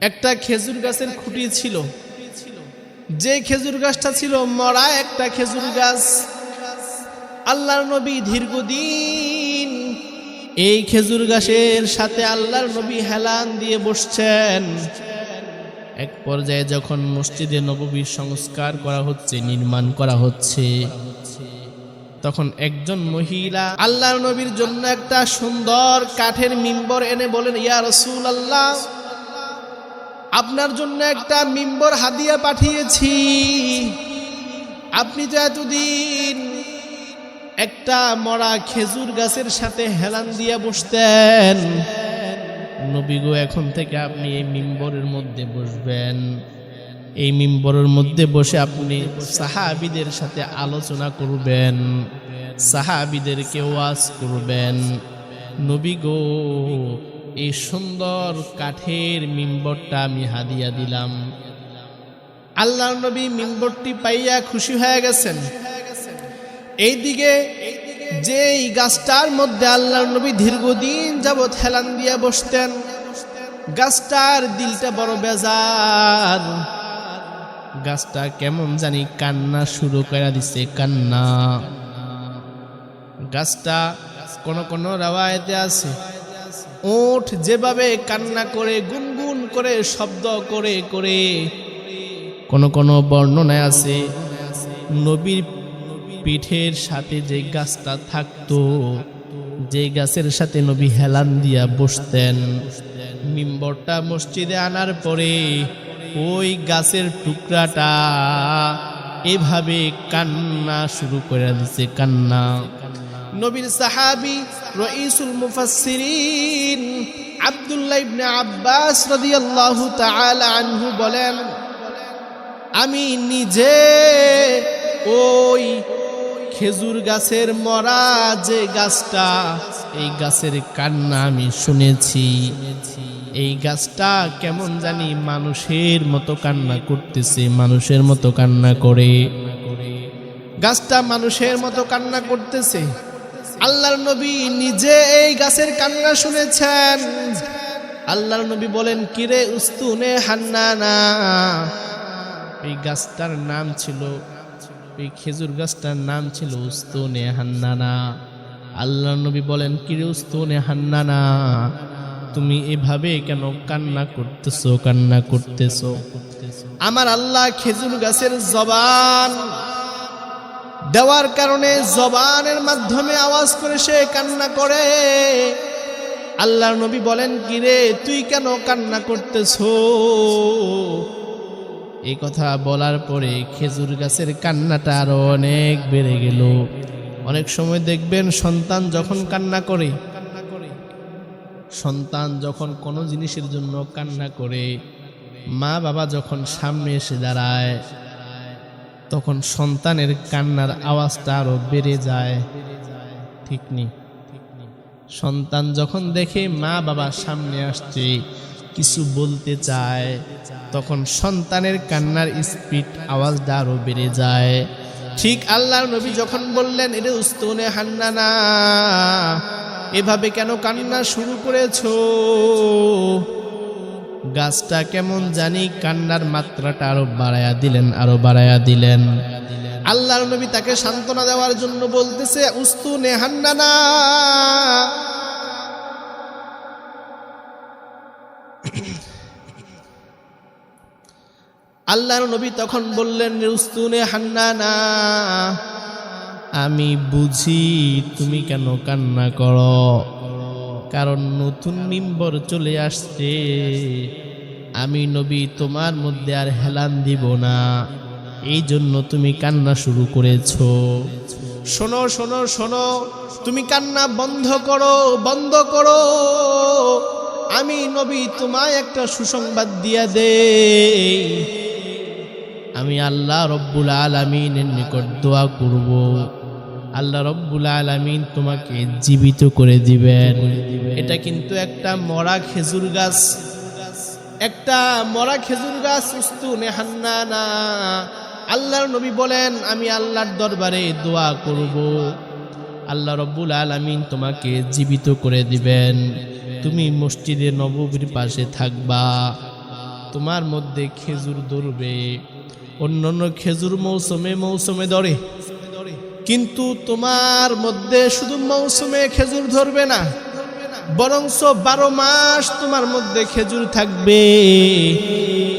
একটা খেজুর গাছের খুঁটি ছিল। যে খেজুর গাছটা ছিল মরা একটা খেজুর গাছ। আল্লাহর নবী দীর্ঘদিন এই খেজুর গাছের সাথে আল্লাহর নবী হেলান দিয়ে বসছেন। এক পর্যায়ে যখন মসজিদে নববীর সংস্কার করা হচ্ছে, নির্মাণ করা হচ্ছে, তখন একজন মহিলা আল্লাহর নবীর জন্য একটা সুন্দর কাঠের মিম্বর এনে বলেন, ইয়া রসুল আল্লাহ আপনার জন্য একটা মিম্বর হাদিয়া পাঠিয়েছি। আপনি তো এতদিন একটা মরা খেজুর গাছের সাথে হেলান দিয়া বসতেন নবীগো এখন থেকে আপনি এই মিম্বরের মধ্যে বসবেন। এই মিম্বরের মধ্যে বসে আপনি সাহাবিদের সাথে আলোচনা করবেন, সাহাবিদেরকে ওয়াজ করবেন। নবী গো এই সুন্দর কাঠের মিম্বরটা আমি হাদিয়া দিলাম। আল্লাহর নবী মিম্বরটি পাইয়া খুশি হয়ে গেছেন। এইদিকে যে এই গাছটার মধ্যে আল্লাহর নবী দীর্ঘদিন যাবৎ হেলান দিয়া বসতেন, গাছটার দিলটা বড় বেজার। গাছটা কেমন জানি কান্না শুরু করে দিছে, কান্না। গাছটা কোন কোন রাওয়ায়তে আছে। ওঠ যেভাবে কান্না করে, গুনগুন করে, শব্দ করে করে। কোন কোন বর্ণনায় আছে, নবীর পিঠের সাথে যে গাছটা থাকতো, যে গাছের সাথে নবী হেলান দিয়া বসতেন। মিম্বরটা মসজিদে আনার পরে ওই গাছের টুকরাটা এভাবে কান্না শুরু করে দিছে, কান্না। নবীর সাহাবি রইসুল মুফাসসিরিন আব্দুল্লাহ ইবনে আব্বাস রাদিয়াল্লাহু তাআলা আনহু বলেন, আমি নিজে ওই খেজুর গাছের মরা যে গাছটা, এই গাছের কান্না আমি শুনেছি। এই গাছটা কেমন জানি মানুষের মতো কান্না করতেছে, মানুষের মতো কান্না করে। গাছটা মানুষের মতো কান্না করতেছে। আল্লাহর নবী নিজে এই গাছের কান্না শুনেছেন। আল্লাহর নবী বলেন, কিরে উস্তুনে হান্নানা? এই গাছটার নাম ছিল, এই খেজুর গাছটার নাম ছিল উস্তুনে হান্নানা। আল্লাহ নবী বলেন, কিরে উস্তুনে হান্নানা, তুমি এভাবে কেন কান্না করতেছো কান্না করতেছো? আমার আল্লাহ খেজুর গাছের জবান দেওয়ার কারণে জবানের মাধ্যমে আওয়াজ করে সে কান্না করে। আল্লাহর নবী বলেন, কিরে, তুই কেন কান্না করতেছ? এই কথা বলার পরে খেজুর গাছের কান্নাটা আরও অনেক বেড়ে গেল। অনেক সময় দেখবেন, সন্তান যখন কান্না করে, সন্তান যখন কোনো জিনিসের জন্য কান্না করে মা বাবা যখন সামনে এসে দাঁড়ায় তখন সন্তানের কান্নার আওয়াজটা আরও বেড়ে যায়। ঠিক নেই সন্তান যখন দেখে মা বাবা সামনে আসছে, কিছু বলতে চায়, তখন সন্তানের কান্নার স্পিড, আওয়াজটা আরও বেড়ে যায়। ঠিক আল্লাহর নবী যখন বললেন এটা উস্তুনে হান্নানা, এভাবে কেন কান্না শুরু করেছ? গাছটা কেমন জানি কান্নার মাত্রাটা আরও বাড়ায়া দিলেন, আরও বাড়ায়া দিলেন। আল্লাহর নবী তাকে সান্ত্বনা দেওয়ার জন্য বলতেছে, উস্তু নেহান্নানা আল্লাহর নবী তখন বললেন উস্তুনে হান্নানা আমি বুঝি তুমি কেন কান্না করো। কারণ নতুন মিম্বর চলে আসছে। আমি নবী তোমার মধ্যে আর হেলান দিব না। এই জন্য তুমি কান্না শুরু করেছ। শোনো শোনো শোনো, তুমি কান্না বন্ধ করো বন্ধ করো। আমি নবী তোমায় একটা সুসংবাদ দিয়া দে আমি আল্লাহ রব্বুল আলমিনের নিকট দোয়া করব। আল্লাহ রব্বুল আলমিন তোমাকে জীবিত করে দিবেন। এটা কিন্তু একটা মরা খেজুর গাছ। একটা মরা খেজুর গাছ, উস্তু নেহান্না না আল্লাহর নবী বলেন, আমি আল্লাহর দরবারে দোয়া করব। আল্লাহ রব্বুল আলমিন তোমাকে জীবিত করে দিবেন। তুমি মসজিদে নববীর পাশে থাকবা। তোমার মধ্যে খেজুর ধরবে। অন্যান্য খেজুর মৌসুমে মৌসুমে ধরে। কিন্তু তোমার মধ্যে শুধু মৌসুমে খেজুর ধরবে না বরংস বারো মাস তোমার মধ্যে খেজুর থাকবে।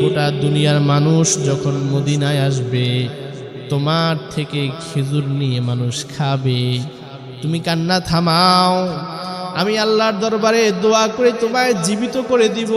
গোটা দুনিয়ার মানুষ যখন মদিনায় আসবে, তোমার থেকে খেজুর নিয়ে মানুষ খাবে। তুমি কান্না থামাও, আমি আল্লাহর দরবারে দোয়া করে তোমায় জীবিত করে দিব।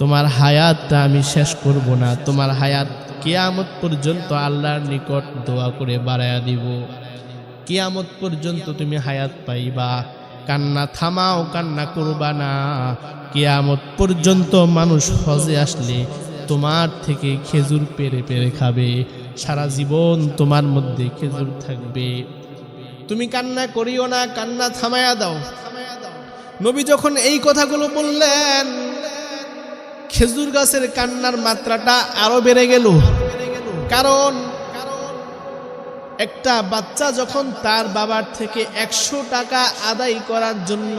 তোমার হায়াতটা আমি শেষ করব না, তোমার হায়াত কিয়ামত পর্যন্ত আল্লাহর নিকট দোয়া করে বাড়ায়া দিব। কিয়ামত পর্যন্ত তুমি হায়াত পাইবা। কান্না থামাও, কান্না করবা না। কিয়ামত পর্যন্ত মানুষ হজে আসলে তোমার থেকে খেজুর পেরে পেরে খাবে। সারা জীবন তোমার মধ্যে খেজুর থাকবে। তুমি কান্না করিও না, কান্না থামায়া দাও। নবী যখন এই কথাগুলো বললেন, খেজুর গাছের কান্নার মাত্রাটা আরও বেড়ে গেল। কারণ, একটা বাচ্চা যখন তার বাবার থেকে একশো টাকা আদায় করার জন্য,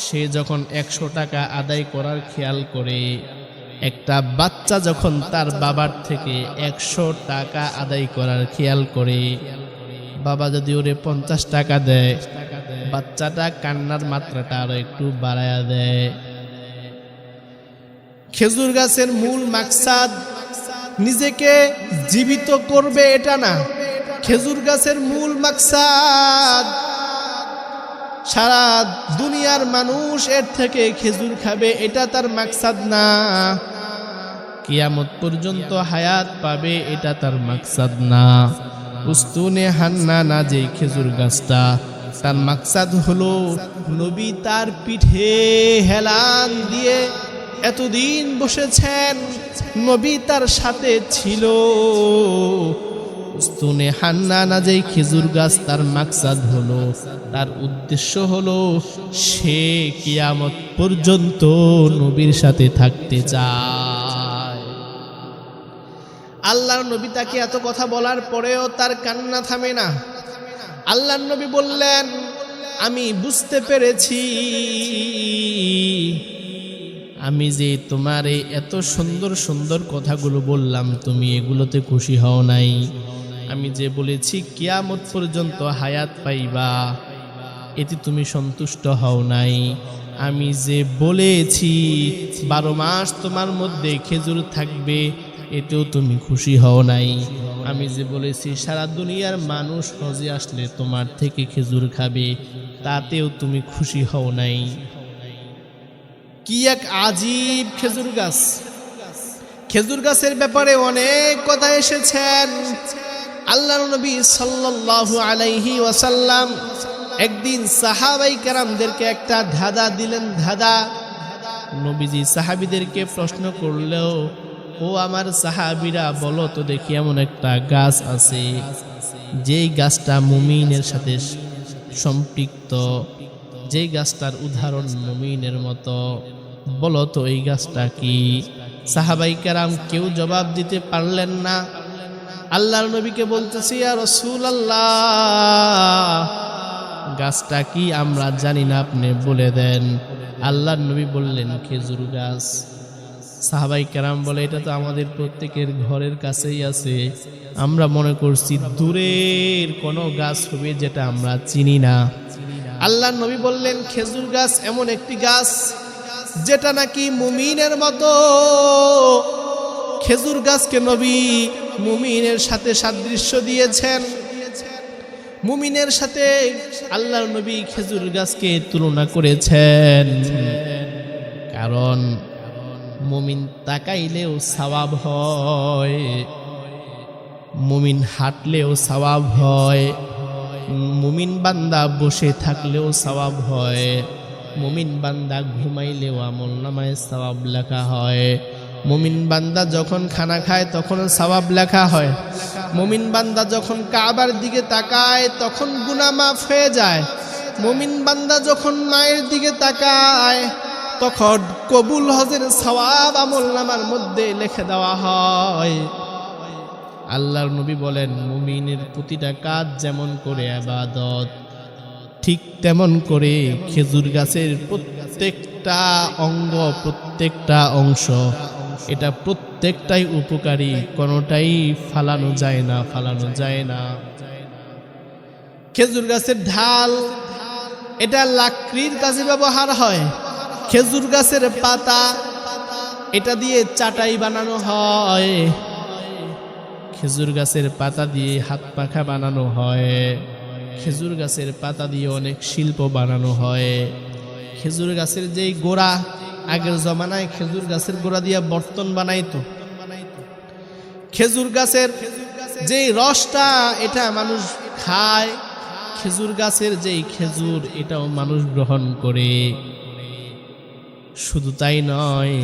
সে যখন একশো টাকা আদায় করার খেয়াল করে, একটা বাচ্চা যখন তার বাবার থেকে একশো টাকা আদায় করার খেয়াল করে, বাবা যদি ওরে পঞ্চাশ টাকা দেয়, বাচ্চাটা কান্নার মাত্রাটা আরও একটু বাড়ায়া দেয়। খেজুর গাছের মূল মাকসাদ নিজেকে জীবিত করবে এটা না। খেজুর গাছের মূল মাকসাদ। সারা দুনিয়ার মানুষ এর থেকে খেজুর খাবে, এটা তার মাকসাদ না। কিয়ামত পর্যন্ত হায়াত পাবে, এটা তার মাকসাদ না। উস্তুনে হান্না না যে খেজুর গাছটা, তার মাকসাদ হলো নবী তার পিঠে হেলান দিয়ে এতদিন বসেছেন, নবী তার সাথে ছিল। স্তুনে হান্না না যেই খেজুর গাছ তার মাকসাদ হলো, তার উদ্দেশ্য হলো সে কিয়ামত পর্যন্ত নবীর সাথে থাকতে চায়। আল্লাহর নবী তাকে এত কথা বলার পরেও তার কান্না থামে না। আল্লাহর নবী বললেন, আমি বুঝতে পেরেছি আমি যে তোমার এই এত সুন্দর সুন্দর কথাগুলো বললাম, তুমি এগুলোতে খুশি হও নাই। আমি যে বলেছি, কিয়ামত পর্যন্ত হায়াত পাইবা, এতে তুমি সন্তুষ্ট হও নাই। আমি যে বলেছি, বারো মাস তোমার মধ্যে খেজুর থাকবে, এতেও তুমি খুশি হও নাই। আমি যে বলেছি, সারা দুনিয়ার মানুষ হজে আসলে তোমার থেকে খেজুর খাবে, তাতেও তুমি খুশি হও নাই। কি এক আজীব খেজুর গাছ। খেজুর গাছের ব্যাপারে অনেক কথা এসেছেন। আল্লাহ নবী সাল্লাল্লাহু আলাইহি ওয়াসাল্লাম একদিন সাহাবাই কেরামদেরকে একটা ধাঁধা দিলেন, ধাঁধা। নবীজি সাহাবিদেরকে প্রশ্ন করলেও, ও আমার সাহাবিরা, বলো তো দেখি এমন একটা গাছ আছে, যেই গাছটা মুমিনের সাথে সম্পৃক্ত। যেই গাছটার উদাহরণ মুমিনের মতো। বলো তো, এই গাছটা কি? সাহাবাই কেরাম কেউ জবাব দিতে পারলেন না। আল্লাহর নবীকে বলতেছি আর রসুল আল্লাহ গাছটা কি আমরা জানি না আপনি বলে দেন। আল্লাহর নবী বললেন, খেজুর গাছ। সাহাবাই কেরাম বলে, এটা তো আমাদের প্রত্যেকের ঘরের কাছেই আছে। আমরা মনে করছি দূরের কোনো গাছ হবে যেটা আমরা চিনি না। আল্লাহ নবী বললেন, খেজুর গাছ এমন একটি গাছ যেটা নাকি মুমিনের মতো। খেজুর গাছকে নবী মুমিনের সাথে সাদৃশ্য দিয়েছেন। মুমিনের সাথে আল্লাহর নবী খেজুর গাছকে তুলনা করেছেন। কারণ মুমিন তাকাইলেও সওয়াব হয়, মুমিন হাঁটলেও সওয়াব হয়। মুমিন বান্দা বসে থাকলেও সওয়াব হয়। মুমিন বান্দা ঘুমাইলেও আমল নামায় সওয়াব লেখা হয়। মুমিন বান্দা যখন খানা খায় তখন সওয়াব লেখা হয়। মুমিন বান্দা যখন কাবার দিকে তাকায় তখন গুনাহ মাফ হয়ে যায়। মুমিন বান্দা যখন মায়ের দিকে তাকায় তখন কবুল হজের সওয়াব আমল নামার মধ্যে লিখে দেওয়া হয়। আল্লাহর নবী বলেন, মুমিনের প্রতিটা কাজ যেমন করে আবাদত, ঠিক তেমন করে খেজুর গাছের প্রত্যেকটা অঙ্গ, প্রত্যেকটা অংশ, এটা প্রত্যেকটাই উপকারী, কোনোটাই ফালানো যায় না, ফালানো যায় না। খেজুর গাছের ঢাল, এটা লাকড়ির কাজে ব্যবহার হয়। খেজুর গাছের পাতা, এটা দিয়ে চাটাই বানানো হয়। খেজুর গাছের পাতা দিয়ে হাত পাখা বানানো হয়। খেজুর গাছের পাতা দিয়ে অনেক শিল্প বানানো হয়। খেজুর গাছের যেই গোড়া, আগের জমানায় খেজুর গাছের গোড়া দিয়ে বর্তন বানাইতো। খেজুর গাছের যেই রসটা, এটা মানুষ খায়। খেজুর গাছের যেই খেজুর, এটাও মানুষ গ্রহণ করে। শুধু তাই নয়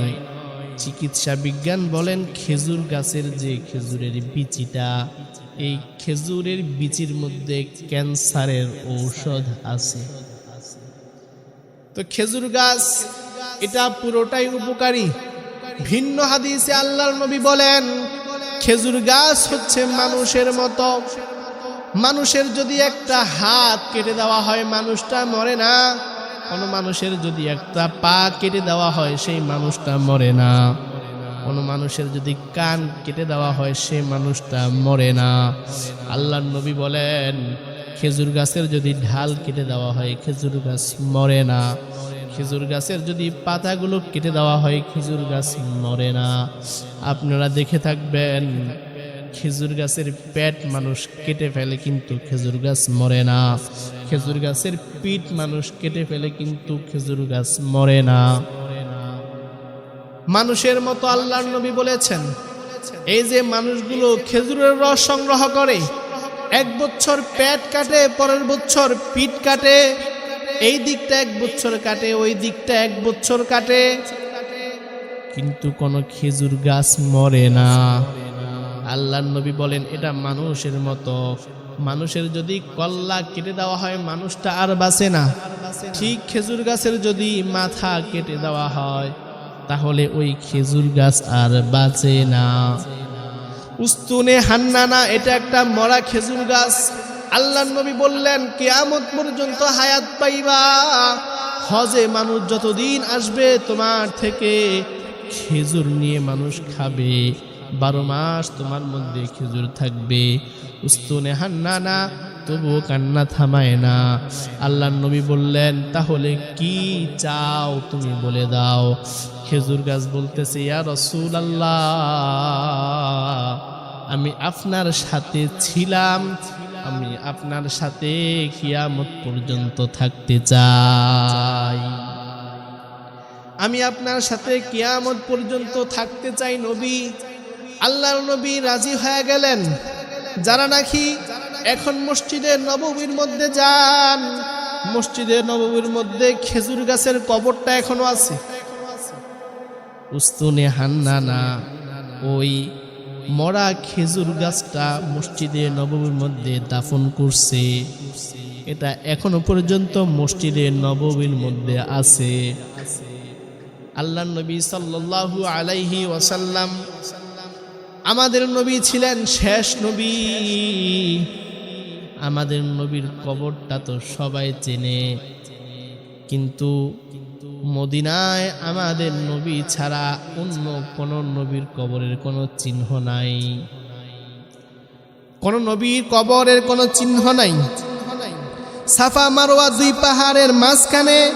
চিকিৎসা বিজ্ঞান বলেন খেজুর গাছের যে খেজুরের বিচিটা, এই খেজুরের বিচির মধ্যে ক্যান্সারের ঔষধ আছে। তো খেজুর গাছ, এটা পুরোটাই উপকারী। ভিন্ন হাদিসে আল্লাহর নবী বলেন, খেজুর গাছ হচ্ছে মানুষের মতো। মানুষের যদি একটা হাত কেটে দেওয়া হয়, মানুষটা মরে না। কোনো মানুষের যদি একটা পা কেটে দেওয়া হয়, সেই মানুষটা মরে না। কোনো মানুষের যদি কান কেটে দেওয়া হয়, সে মানুষটা মরে না। আল্লাহ নবী বলেন, খেজুর গাছের যদি ঢাল কেটে দেওয়া হয়, খেজুর গাছ মরে না। খেজুর গাছের যদি পাতাগুলো কেটে দেওয়া হয়, খেজুর গাছ মরে না। আপনারা দেখে থাকবেন খেজুর গাছের পেট মানুষ কেটে ফেলে কিন্তু খেজুর গাছ মরে না। খেজুর গাছের পিঠ মানুষ কেটে ফেলে কিন্তু খেজুর গাছ মরে না। মানুষের মতো আল্লাহর নবী বলেছেন, এই যে মানুষগুলো খেজুরের রস সংগ্রহ করে, এক বছর পেট কাটে, পরের বছর পিঠ কাটে, এই দিকটা এক বছর কাটে, ওই দিকটা এক বছর কাটে, কিন্তু কোনো খেজুর গাছ মরে না। আল্লাহ নবী বলেন, এটা মানুষের মতো। মানুষের যদি কল্লা কেটে দেওয়া হয়, মানুষটা আর বাঁচে না। ঠিক খেজুর গাছের যদি মাথা কেটে দেওয়া হয়, তাহলে ওই খেজুর গাছ আর বাঁচে না। উস্তুনে হান্নানা এটা একটা মরা খেজুর গাছ। আল্লাহ নবী বললেন, কেয়ামত পর্যন্ত হায়াত পাইবা। হজে মানুষ যতদিন আসবে, তোমার থেকে খেজুর নিয়ে মানুষ খাবে। বারো মাস তোমার মধ্যে খেজুর থাকবে। উস্তুনে হান্না না, তবুও কান্না থামায় না। আল্লাহ নবী বললেন, তাহলে কি চাও তুমি বলে দাও? খেজুর গাছ বলতেছে, ইয়া রসুল আল্লাহ আমি আপনার সাথে ছিলাম। আমি আপনার সাথে কিয়ামত পর্যন্ত থাকতে চাই। আমি আপনার সাথে কিয়ামত পর্যন্ত থাকতে চাই নবী। আল্লাহর নবী রাজি হয়ে গেলেন। যারা নাকি এখন মসজিদে নববীর মধ্যে যান, মসজিদে নববীর মধ্যে খেজুর গাছের কবরটা এখনও আছে। উস্তুনে হান্নানা ওই মরা খেজুর গাছটা মসজিদে নববীর মধ্যে দাফন করছে। এটা এখনও পর্যন্ত মসজিদে নববীর মধ্যে আছে। আল্লাহ নবী সাল্লাল্লাহু আলাইহি ওয়াসাল্লাম আমাদের নবী ছিলেন শেষ নবী। আমাদের নবীর কবরটা তো সবাই চেনে। কিন্তু মদিনায় আমাদের নবী ছাড়া অন্য কোন নবীর কবরের কোনো চিহ্ন নাই। কোন নবীর কবরের কোনো চিহ্ন নাই। সাফা মারোয়া দুই পাহাড়ের মাঝখানে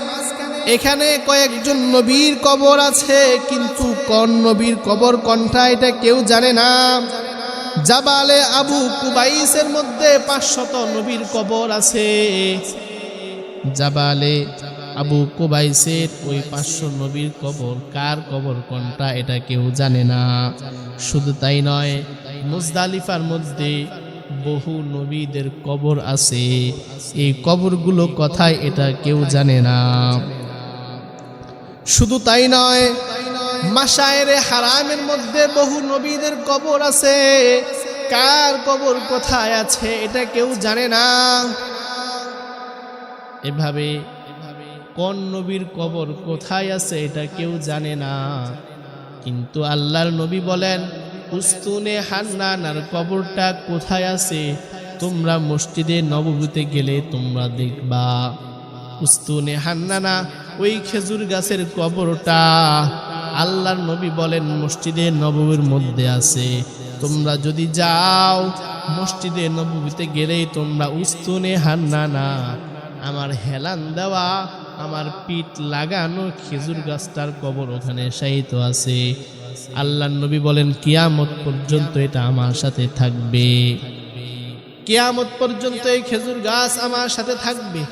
এখানে কয়েকজন নবীর কবর আছে, কিন্তু কোন নবীর কবর কণ্ঠা এটা কেউ জানে না। জাবালে আবু কুবাইসের মধ্যে পাঁচশত নবীর কবর আছে। জাবালে আবু কুবাইসের ওই পাঁচশো নবীর কবর কার কবর কোনটা এটা কেউ জানে না। শুধু তাই নয়, মুজদালিফার মধ্যে বহু নবীদের কবর আছে। এই কবরগুলো কথায় এটা কেউ জানে না। শুধু তাই নয় মাসায়েরে হারামের মধ্যে বহু নবীদের কবর আছে। কার কবর কোথায় আছে এটা কেউ জানে না। এভাবে কোন নবীর কবর কোথায় আছে এটা কেউ জানে না। কিন্তু আল্লাহর নবী বলেন, উস্তুনে হান্নানার কবরটা কোথায় আছে? তোমরা মসজিদে নববীতে গেলে তোমরা দেখবা। উস্তুনে হান্নানা, ওই খেজুর গাছের কবরটা আল্লাহর নবী বলেন মসজিদে নববীর মধ্যে আছে। তোমরা যদি যাও মসজিদে নববীতে গেলেই তোমরা উস্তুনে হান্নানা, আমার হেলান দেওয়া, আমার পিঠ লাগানো খেজুর গাছটার কবর ওখানে শায়িত আছে। আল্লাহ নবী বলেন, কিয়ামত পর্যন্ত এটা আমার সাথে থাকবে। কিয়ামত পর্যন্ত এই খেজুর গাছ আমার সাথে থাকবে।